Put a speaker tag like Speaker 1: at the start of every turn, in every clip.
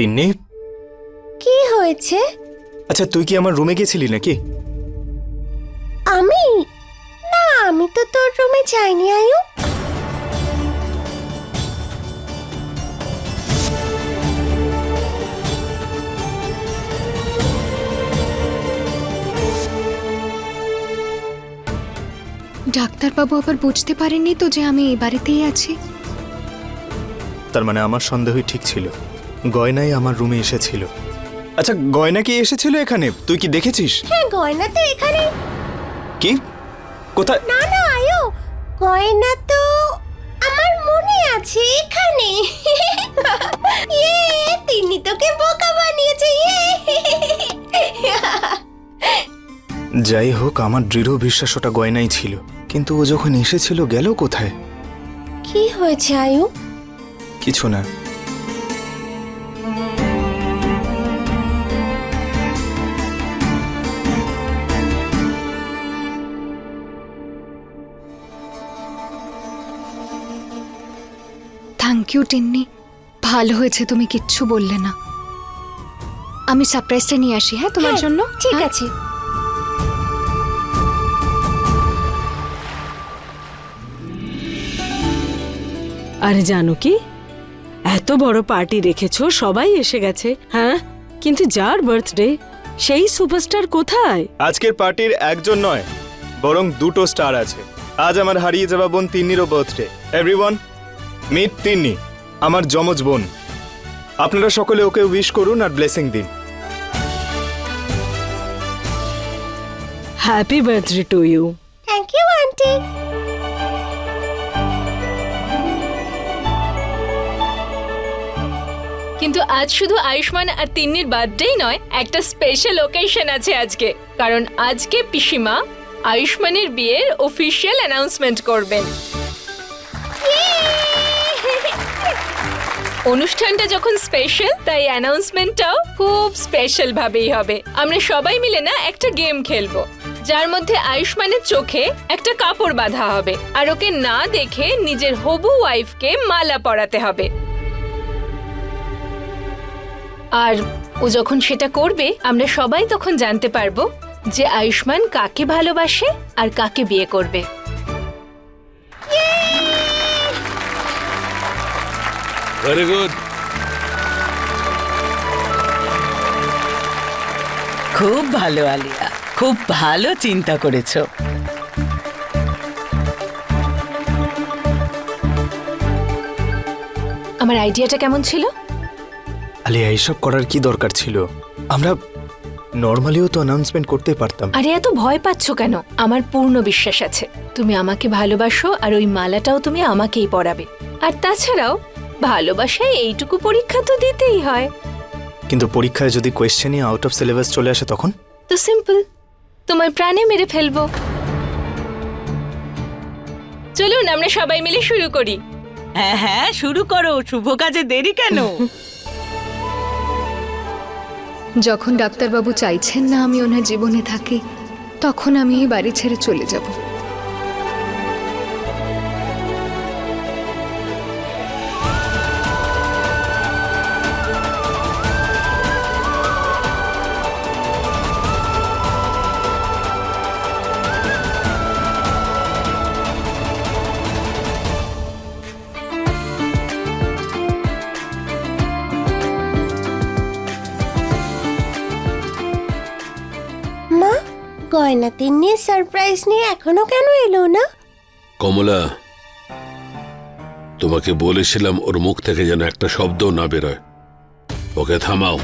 Speaker 1: তিন্নি।
Speaker 2: কি হয়েছে?
Speaker 1: আচ্ছা তুই কি আমার রুমে গেছিলি নাকি?
Speaker 2: আমি? না আমি তো তোর রুমে যাইনি আয়ু।
Speaker 3: ডাক্তারবাবু আবার বুঝতে পারেননি তো যে আমি এই বাড়িতেই আছি।
Speaker 1: তার মানে আমার সন্দেহই ঠিক ছিল। গয়নাই আমার রুমে এসেছিল। আচ্ছা গয়না কি এসেছিল এখানে? তুই কি দেখেছিস?
Speaker 2: হ্যাঁ গয়না তো এখানে।
Speaker 1: কি? কোথায়?
Speaker 2: না না আয়ু গয়না তো আমার মনে আছে এখানে। ইয়ে তিনি তোকে বোকা বানিয়েছে ইয়ে।
Speaker 1: যাই হোক আমার দৃঢ় বিশ্বাস ওটা গয়নাই ছিল। কিন্তু ও যখন এসেছিল গেল কোথায়?
Speaker 2: কি হয়েছে আয়ু?
Speaker 1: কিছু না।
Speaker 3: ইউ টিন্নি। ভালো হয়েছে তুমি কিচ্ছু বললে না। আমি সারপ্রাইজটা নিয়ে আসি হ্যাঁ তোমার
Speaker 2: হ্যাঁ,
Speaker 3: জন্য?
Speaker 2: ঠিক
Speaker 3: হ্যাঁ?
Speaker 2: আছে।
Speaker 4: আরে জানো কি? এত বড় পার্টি রেখেছো সবাই এসে গেছে হ্যাঁ? কিন্তু যার বার্থডে সেই সুপারস্টার কোথায়?
Speaker 1: আজকের পার্টির একজন নয় বরং দুটো স্টার আছে। আজ আমার হারিয়ে যাওয়া বোন তিন্নিরও বার্থডে। এভরিওয়ান মিট তিন্নি আমার যমজ বোন। আপনারা সকলে ওকে উইশ করুন আর ব্লেসিং দিন।
Speaker 4: Happy birthday to you
Speaker 2: thank you aunty
Speaker 5: কিন্তু আজ শুধু আয়ুষ্মান আর তিন্নির বার্থডেই নয় একটা স্পেশাল ওকেশন আছে আজকে। কারণ আজকে পিসিমা আয়ুষ্মানের বিয়ের অফিসিয়াল অ্যানাউন্সমেন্ট করবেন। অনুষ্ঠানটা যখন স্পেশাল তাই অ্যানাউন্সমেন্টটাও খুব স্পেশাল ভাবেই হবে। আমরা সবাই মিলে না একটা গেম খেলব, যার মধ্যে আয়ুষ্মানের চোখে একটা কাপড় বাঁধা হবে, আর ওকে না দেখে নিজের হবু ওয়াইফকে মালা পরাতে হবে। আর ও যখন সেটা করবে, আমরা সবাই তখন জানতে পারব যে আয়ুষ্মান কাকে ভালোবাসে আর কাকে বিয়ে করবে।
Speaker 6: ভেরি গুড
Speaker 7: খুব ভালো আলিয়া। খুব ভালো চিন্তা করেছ।
Speaker 5: আমার আইডিয়াটা কেমন ছিল?
Speaker 1: আলিয়া এইসব করার কি দরকার ছিল? আমরা নর্মালিও তো অ্যানাউন্সমেন্ট করতে পারতাম।
Speaker 5: আরে এত ভয় পাচ্ছ কেন? আমার পূর্ণ বিশ্বাস আছে। তুমি আমাকে ভালোবাসো আর ওই মালাটাও তুমি আমাকেই পরাবে। আর তাছাড়াও ভালোবাসায় এইটুকু পরীক্ষা তো দিতেই হয়।
Speaker 1: কিন্তু পরীক্ষায় যদি কোয়েশ্চেনই আউট অফ সিলেবাস চলে আসে তখন?
Speaker 5: তো সিম্পল তোমার প্রাণে মেরে ফেলব। চলুন আমরা সবাই মিলে শুরু করি।
Speaker 7: হ্যাঁ হ্যাঁ শুরু করো। শুভ কাজে দেরি কেন?
Speaker 3: যখন ডাক্তারবাবু চাইছেন না আমি ওনার জীবনে থাকি তখন আমি এই বাড়ি ছেড়ে চলে যাব।
Speaker 2: গয়না তিন্নির সারপ্রাইজ নিয়ে এখনও কেন এলো না?
Speaker 6: কমলা, তোমাকে বলেছিলাম ওর মুখ থেকে যেন একটা শব্দ না বেরোয়। ওকে থামাও।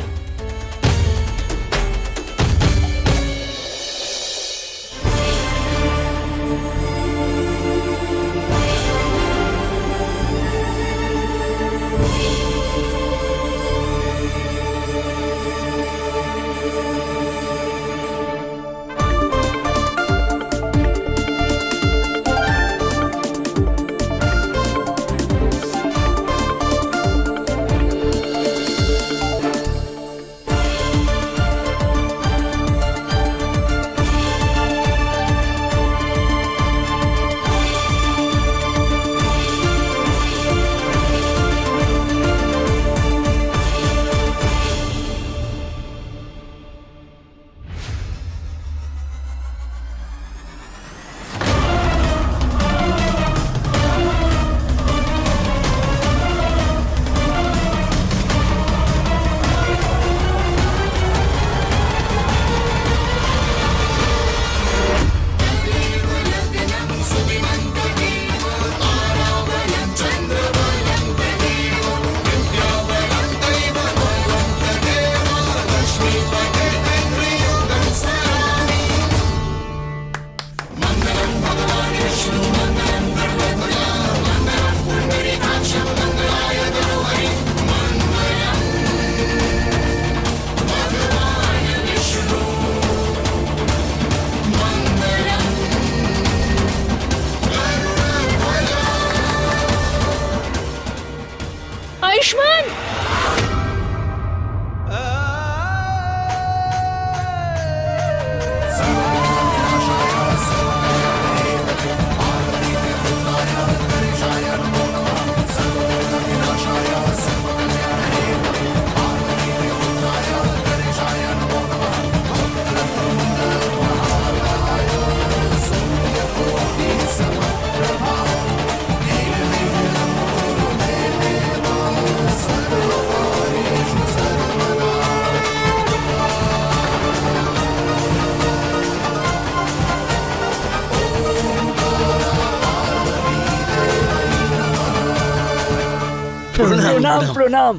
Speaker 8: প্রণাম প্রণাম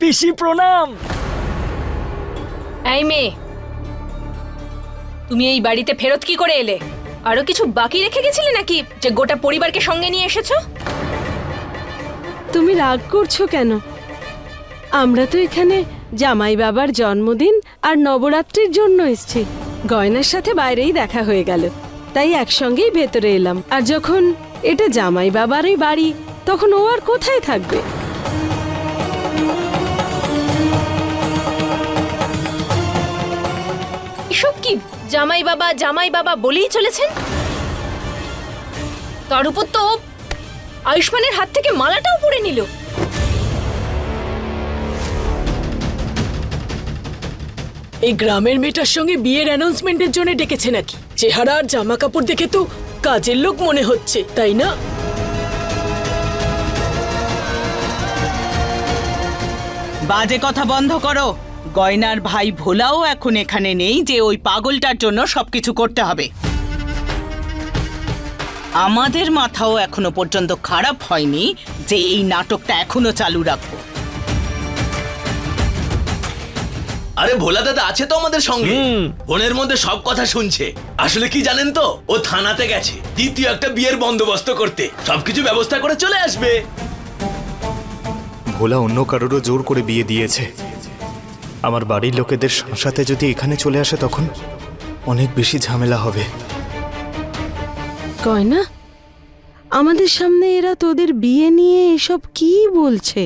Speaker 8: পিসি প্রণাম
Speaker 5: এই মেয়ে তুমি এই বাড়িতে ফেরত কি করে এলে? আরও কিছু বাকি রেখে গেছিলে নাকি যে গোটা পরিবারকে সঙ্গে নিয়ে এসেছ?
Speaker 4: তুমি রাগ করছ কেন? আমরা তো এখানে জামাই বাবার জন্মদিন আর নবরাত্রির জন্য এসছি। গয়নার সাথে বাইরেই দেখা হয়ে গেল। তাই একসঙ্গেই ভেতরে এলাম। আর যখন এটা জামাই বাবারই বাড়ি তখন ও আর কোথায় থাকবে?
Speaker 5: এসব কি? জামাই বাবা জামাই বাবা বলেই চলেছেন? তার উপর তো আয়ুষ্মানের হাত থেকে মালাটাও পরে নিল।
Speaker 9: এই গ্রামের মেয়েটার সঙ্গে বিয়ের অ্যানাউন্সমেন্টের জন্য ডেকেছে নাকি? চেহারা আর জামা কাপড় দেখে তো কাজের লোক মনে হচ্ছে তাই না?
Speaker 7: বাজে কথা বন্ধ করো। গয়নার ভাই ভোলাও এখন এখানে নেই যে ওই পাগলটার জন্য সবকিছু করতে হবে। আমাদের মাথাও এখনও পর্যন্ত খারাপ হয়নি যে এই নাটকটা এখনও চালু রাখব।
Speaker 10: আরে ভোলা দাদা আছে তো আমাদের সঙ্গে? ফোনের মধ্যে সব কথা শুনছে। আসলে কি জানেন তো? ও থানাতে গেছে। দ্বিতীয় একটা বিয়ের বন্দোবস্ত করতে। সবকিছু ব্যবস্থা করে চলে আসবে।
Speaker 1: ভোলা অন্য কারোরও জোর করে বিয়ে দিয়েছে। আমার বাড়ির লোকেদের সাথে যদি এখানে চলে আসে তখন অনেক বেশি ঝামেলা হবে।
Speaker 4: গয়না, আমাদের সামনে এরা তোদের বিয়ে নিয়ে এসব কি বলছে?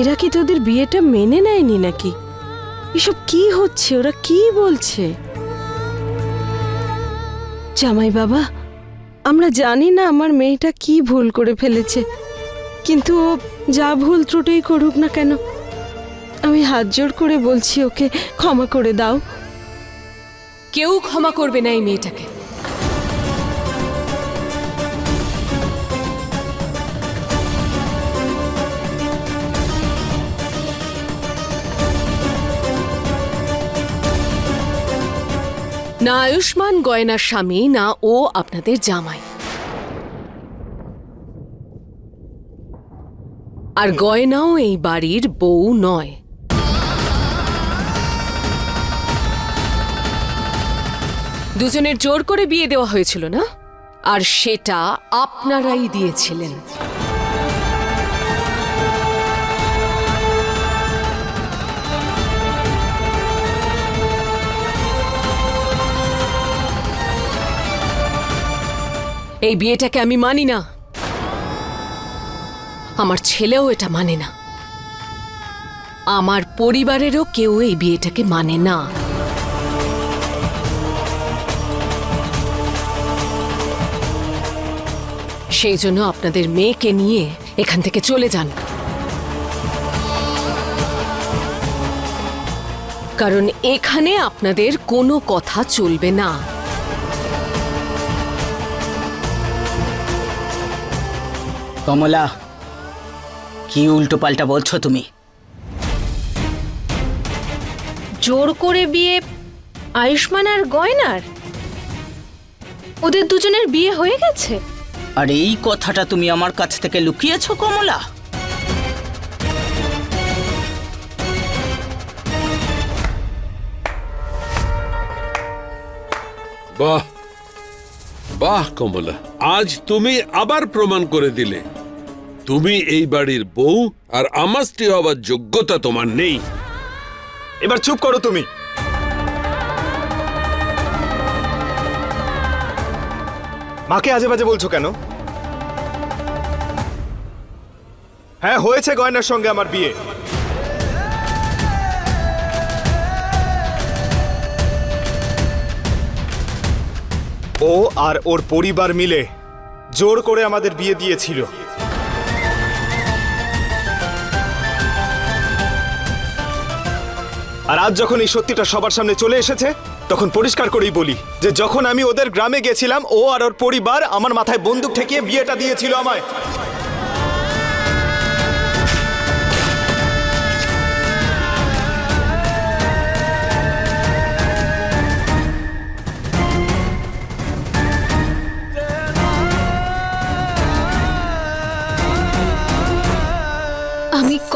Speaker 4: এরা কি তোদের বিয়েটা মেনে নেয়নি নাকি? এসব কি হচ্ছে? ওরা কি বলছে? জামাই বাবা, আমরা জানি না আমার মেয়েটা কি ভুল করে ফেলেছে, কিন্তু ও যা ভুল ত্রুটি করুক না কেন, আমি হাত জোর করে বলছি ওকে ক্ষমা করে দাও।
Speaker 9: কেউ ক্ষমা করবে না এই মেয়েটাকে। না আয়ুষ্মান, গয়নার স্বামী, না ও আপনাদের জামাই। আর গয়নাও এই বাড়ির বউ নয়। দুজনের জোর করে বিয়ে দেওয়া হয়েছিল না? আর সেটা আপনারাই দিয়েছিলেন। এই বিয়েটাকে আমি মানি না। আমার ছেলেও এটা মানে না। আমার পরিবারেরও কেউ এই বিয়েটাকে মানে না। সেই জন্য আপনাদের মেয়েকে নিয়ে এখান থেকে চলে যান। কারণ এখানে আপনাদের কোনো কথা চলবে না।
Speaker 7: কমলা কি উল্টো পাল্টা বলছো তুমি?
Speaker 5: জোর করে বিয়ে আয়ুষ্মান আর গয়নার? ওদের দুজনের বিয়ে হয়ে গেছে?
Speaker 7: আর এই কথাটা তুমি আমার কাছ থেকে লুকিয়েছো কমলা?
Speaker 6: বাহ বাহ কমলা। আজ তুমি আবার প্রমাণ করে দিলে। তুমি এই বাড়ির বউ আর আমার স্ত্রী হবার যোগ্যতা তোমার নেই।
Speaker 1: এবার চুপ করো তুমি। মাকে আজে বাজে বলছো কেন? হ্যাঁ হয়েছে গয়নার সঙ্গে আমার বিয়ে। ও আর ওর পরিবার মিলে জোর করে আমাদের বিয়ে দিয়েছিল। আর আজ যখন এই সত্যিটা সবার সামনে চলে এসেছে, তখন পরিষ্কার করেই বলি যে যখন আমি ওদের গ্রামে গেছিলাম, ও আর ওর পরিবার আমার মাথায় বন্দুক ঠেকিয়ে বিয়েটা দিয়েছিল আমায়।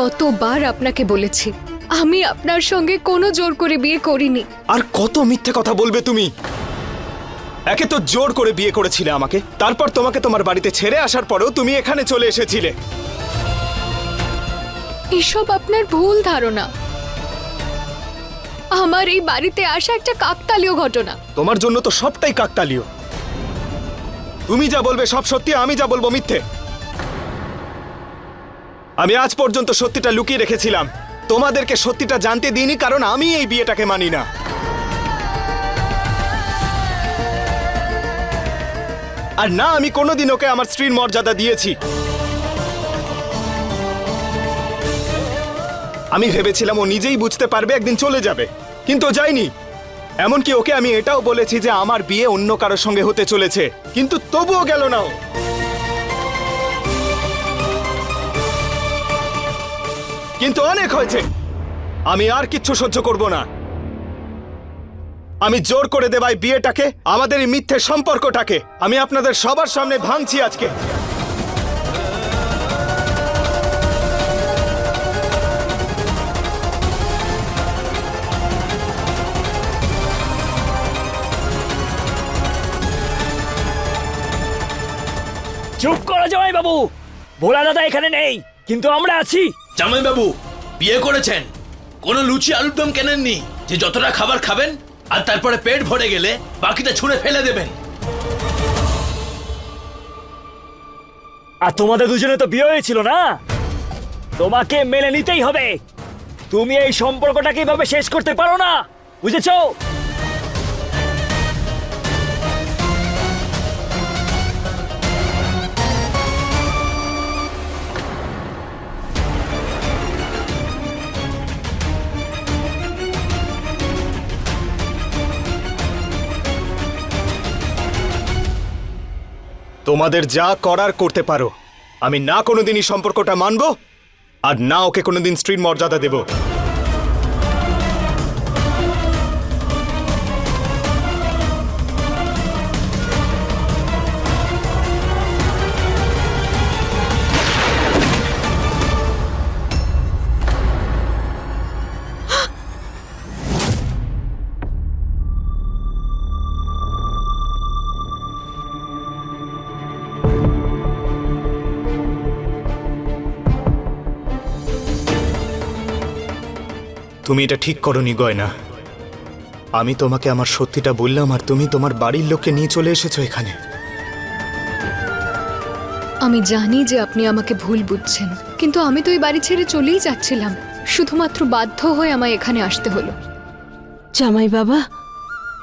Speaker 3: কতবার আপনাকে বলেছি আমি আপনার সঙ্গে কোনো জোর করে বিয়ে করিনি।
Speaker 1: আর কত মিথ্যে কথা বলবে তুমি? একে তো জোর করে বিয়ে করেছিলে আমাকে। তারপর তোমাকে তোমার বাড়িতে ছেড়ে আসার পরেও তুমি এখানে চলে এসেছিলে।
Speaker 3: এসব আপনার ভুল ধারণা। আমার এই বাড়িতে আসা একটা কাকতালীয় ঘটনা।
Speaker 1: তোমার জন্য তো সবটাই কাকতালীয়। তুমি যা বলবে সব সত্যি আমি যা বলব মিথ্যে। আমি আজ পর্যন্ত সত্যিটা লুকিয়ে রেখেছিলাম। তোমাদেরকে সত্যিটা জানতে দিইনি, কারণ আমি এই বিয়েটাকে মানি না। আর না, আমি কোনোদিন ওকে আমার স্ত্রীর মর্যাদা দিয়েছি। আমি ভেবেছিলাম ও নিজেই বুঝতে পারবে, একদিন চলে যাবে। কিন্তু ও যায়নি। এমনকি ওকে আমি এটাও বলেছি যে আমার বিয়ে অন্য কারোর সঙ্গে হতে চলেছে। কিন্তু তবুও গেল না ও। কিন্তু অনেক হয়েছে। আমি আর কিচ্ছু সহ্য করব না। আমি জোর করে দেবাই বিয়েটাকে, আমাদের এই মিথ্যে সম্পর্কটাকে। আমি আপনাদের সবার সামনে ভাঙছি আজকে।
Speaker 8: চুপ করো জামাই বাবু ভোলা দাদা এখানে নেই। কিন্তু আমরা আছি।
Speaker 10: জামাইবাবু বিয়ে করেছেন। কোনো লুচি আলুর দম কেনেননি? যে যতটা খাবার খাবেন আর তারপরে পেট ভরে গেলে বাকিটা ছুঁড়ে ফেলে দেবেন।
Speaker 8: আর তোমাদের দুজনে তো বিয়ে হয়েছিল না? তোমাকে মেনে নিতেই হবে। তুমি এই সম্পর্কটাকে এভাবে শেষ করতে পারো না। বুঝেছ?
Speaker 1: তোমাদের যা করার করতে পারো। আমি না কোনোদিনই সম্পর্কটা মানব, আর না ওকে কোনোদিন স্ত্রীর মর্যাদা দেব। তুমি এটা ঠিক করনি গয়না। আমি তোমাকে আমার সত্যিটা বললাম আর তুমি তোমার বাড়ির লোককে নিয়ে চলে এসেছ এখানে।
Speaker 3: আমি জানি যে আপনি আমাকে ভুল বুঝছেন কিন্তু আমি তো এই বাড়ি ছেড়ে চলেই যাচ্ছিলাম। শুধুমাত্র বাধ্য হয়ে আমায় এখানে আসতে হলো।
Speaker 4: জামাই বাবা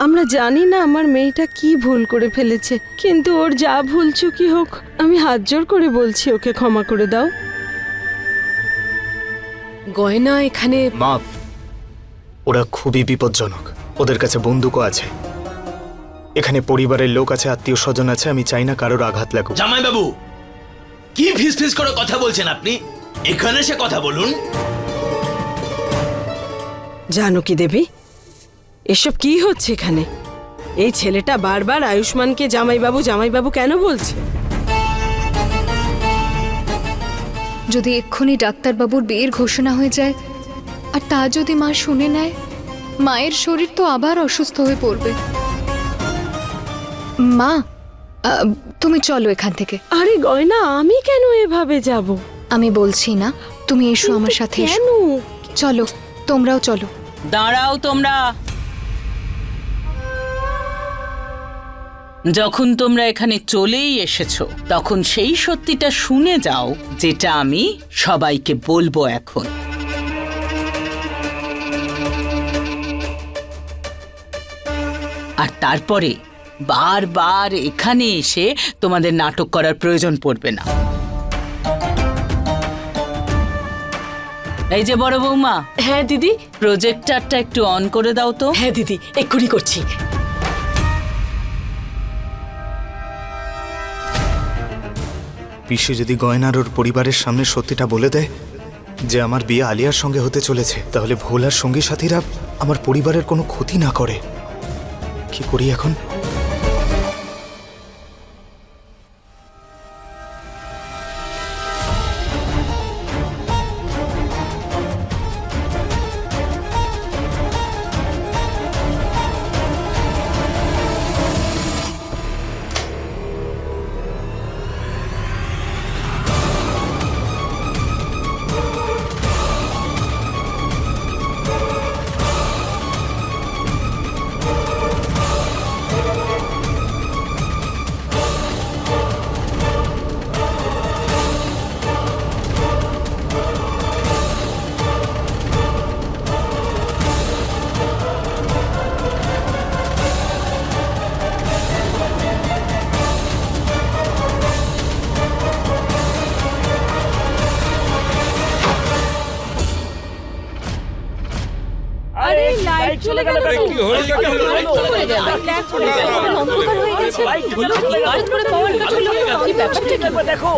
Speaker 4: আমরা জানি না আমার মেয়েটা কি ভুল করে ফেলেছে কিন্তু ওর যা ভুল চুকি হোক আমি হাত জোর করে বলছি ওকে ক্ষমা করে দাও।
Speaker 9: গয়না এখানে
Speaker 1: মা ওরা খুবই বিপজ্জনক। ওদের কাছে বন্দুকও আছে। এখানে পরিবারের লোক আছে আত্মীয় স্বজন আছে আমি চাই না কারোর আঘাত লাগুক।
Speaker 10: জামাইবাবু কি ফিস ফিস করে কথা বলছেন আপনি? এখানে সে কথা বলুন।
Speaker 4: জানো কি দেবী এসব কি হচ্ছে এখানে? এই ছেলেটা বারবার আয়ুষ্মানকে জামাইবাবু জামাইবাবু কেন বলছে?
Speaker 3: যদি এক্ষুনি ডাক্তারবাবুর বিয়ের ঘোষণা হয়ে যায় আর তা যদি মা শুনে নেয় মায়ের শরীর তো আবার অসুস্থ হয়ে পড়বে। মা তুমি চলো এখান থেকে।
Speaker 4: আরে গয়না আমি কেন এভাবে যাব?
Speaker 3: আমি বলছি না তুমি এসো আমার সাথে এসো।
Speaker 4: কেন?
Speaker 3: চলো তোমরাও চলো।
Speaker 7: দাঁড়াও তোমরা। যখন তোমরা এখানে চলেই এসেছ তখন সেই সত্যিটা শুনে যাও যেটা আমি সবাইকে বলব এখন। আর তারপরে বারবার এখানে এসে তোমাদের নাটক করার প্রয়োজন পড়বে না। এই যে বড় বৌমা
Speaker 9: হ্যাঁ দিদি।
Speaker 7: প্রজেক্টারটা একটু অন করে দাও তো।
Speaker 9: হ্যাঁ দিদি এক্ষুনি করছি।
Speaker 1: পিসি যদি গয়নার ওর পরিবারের সামনে সত্যিটা বলে দেয় যে আমার বিয়ে আলিয়ার সঙ্গে হতে চলেছে তাহলে ভোলার সঙ্গী সাথীরা আমার পরিবারের কোনো ক্ষতি না করে। কি করি এখন?
Speaker 3: অন্ধকার হয়ে গেছে। হঠাৎ করে পাওয়ার কাট হলো কি ব্যাপারটা কি?
Speaker 8: দেখো।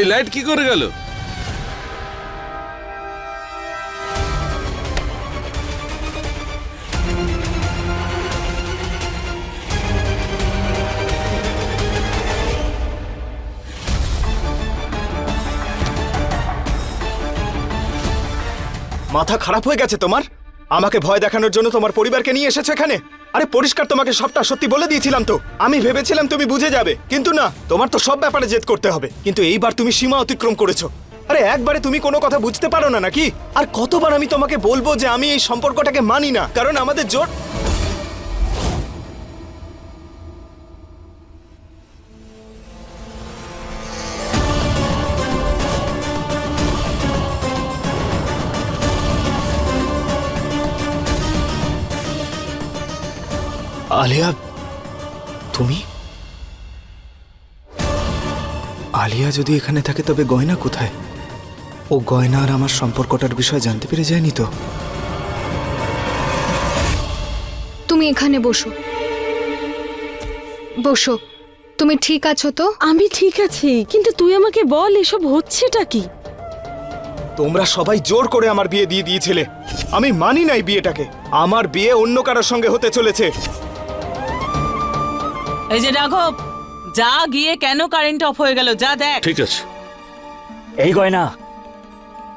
Speaker 6: এই লাইট কি করে গেল?
Speaker 1: মাথা খারাপ হয়ে গেছে তোমার? আমাকে ভয় দেখানোর জন্য তোমার পরিবারকে নিয়ে এসেছে এখানে? আরে পরিষ্কার তোমাকে সবটা সত্যি বলে দিয়েছিলাম তো। আমি ভেবেছিলাম তুমি বুঝে যাবে, কিন্তু না, তোমার তো সব ব্যাপারে জেদ করতে হবে। কিন্তু এইবার তুমি সীমা অতিক্রম করেছ। আরে একবারে তুমি কোনো কথা বুঝতে পারো না নাকি? আর কতবার আমি তোমাকে বলব যে আমি এই সম্পর্কটাকে মানি না? কারণ আমাদের জোর আলিয়া তুমি? আলিয়া যদি এখানে থাকে তবে গয়না কোথায়? ও গয়না আর আমার সম্পর্কটার বিষয়ে জানতে পেরে যায়নি তো।
Speaker 3: তুমি এখানে বসো। বসো। তুমি ঠিক আছো তো?
Speaker 4: আমি ঠিক আছি কিন্তু তুই আমাকে বল এসব হচ্ছেটা কি?
Speaker 1: তোমরা সবাই জোর করে আমার বিয়ে দিয়ে দিয়েছিলে। আমি মানি নাই বিয়েটাকে। আমার বিয়ে অন্য কারোর সঙ্গে হতে চলেছে।
Speaker 7: এই যে রাঘব যা গিয়ে কেন কারেন্ট অফ হয়ে গেল যা দেখ।
Speaker 6: ঠিক আছে।
Speaker 8: এই গয়না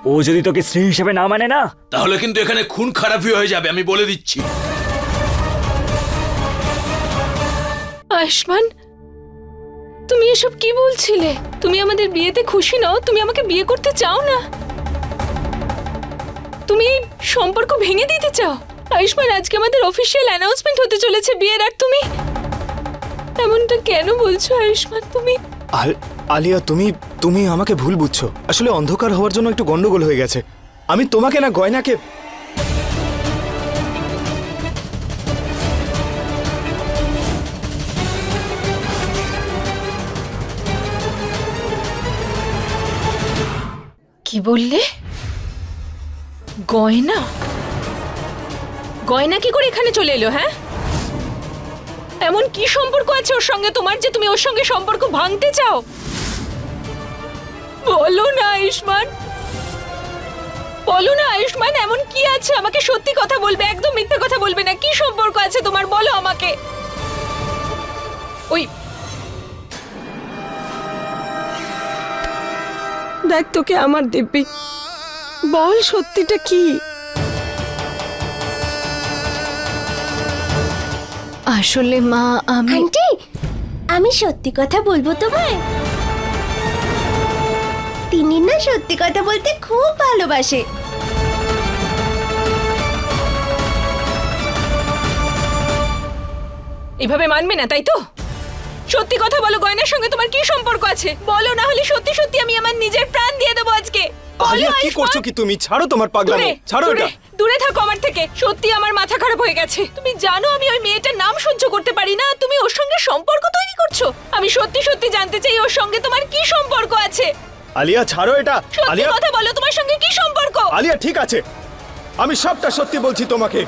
Speaker 8: ও যদি তোকে স্ত্রী হিসেবে না মানে না?
Speaker 10: তাহলে কিন্তু এখানে খুন খারাপই হয়ে যাবে আমি বলে দিচ্ছি।
Speaker 5: আয়ুষ্মান তুমি এসব কি বলছিলে? তুমি আমাদের বিয়েতে খুশি নও তুমি আমাকে বিয়ে করতে চাও না। তুমি এই সম্পর্ক ভেঙে দিতে চাও। আয়ুষ্মান আজকে আমাদের অফিসিয়াল অ্যানাউন্সমেন্ট হতে চলেছে বিয়ের আর তুমি? এমনটা কেন বলছো আয়ুষ্মান? তুমি
Speaker 1: আল- আলিয়া তুমি তুমি আমাকে ভুল বুঝছ। আসলে অন্ধকার হওয়ার জন্য একটু গন্ডগোল হয়ে গেছে। আমি তোমাকে না গয়নাকে
Speaker 5: কি বললে? গয়না? গয়না কি করে এখানে চলে এলো হ্যাঁ? এমন কি সম্পর্ক আছে ওর সঙ্গে তোমার যে তুমি ওর সঙ্গে সম্পর্ক ভাঙতে চাও? বলো না, আয়ুষ্মান। বলো না, আয়ুষ্মান, এমন কি আছে? আমাকে সত্যি কথা বলবে, একদম মিথ্যে কথা বলবে না। কি সম্পর্ক আছে তোমার? বলো আমাকে। ওই।
Speaker 4: দেখ তোকে আমার দিব্যি। বল সত্যিটা কি?
Speaker 3: আসলে মা আমি
Speaker 2: আন্টি আমি সত্যি কথা বলব তোমায়? তিনি না সত্যি কথা বলতে খুব ভালোবাসে।
Speaker 5: এভাবে মানবে না তাই তো? সত্যি কথা বলো গয়নার সঙ্গে তোমার কি সম্পর্ক আছে? বলো না হলে সত্যি সত্যি আমি আমার নিজের প্রাণ দিয়ে দেবো আজকে। বলো,
Speaker 1: আলিয়া কি
Speaker 5: আয়ুষ্মান।
Speaker 1: করছ কি তুমি? ছাড়ো তোমার পাগলামো।
Speaker 5: দূরে,
Speaker 1: ছাড়ো
Speaker 5: দূরে,
Speaker 1: এটা।
Speaker 5: দূরে থাকো আমার থেকে। সত্যি আমার মাথা খারাপ হয়ে গেছে। তুমি জানো আমি ওই মেয়েটার নাম সহ্য করতে পারি না। তুমি ওর সঙ্গে সম্পর্ক তৈরি করছ। আমি সত্যি সত্যি জানতে চাই ওর সঙ্গে তোমার কি সম্পর্ক আছে?
Speaker 1: আলিয়া ছাড়ো এটা।
Speaker 5: সত্যি
Speaker 1: আলিয়া
Speaker 5: কথা বলো তোমার সঙ্গে কি সম্পর্ক?
Speaker 1: আলিয়া ঠিক আছে। আমি সবটা সত্যি বলছি তোমাকে।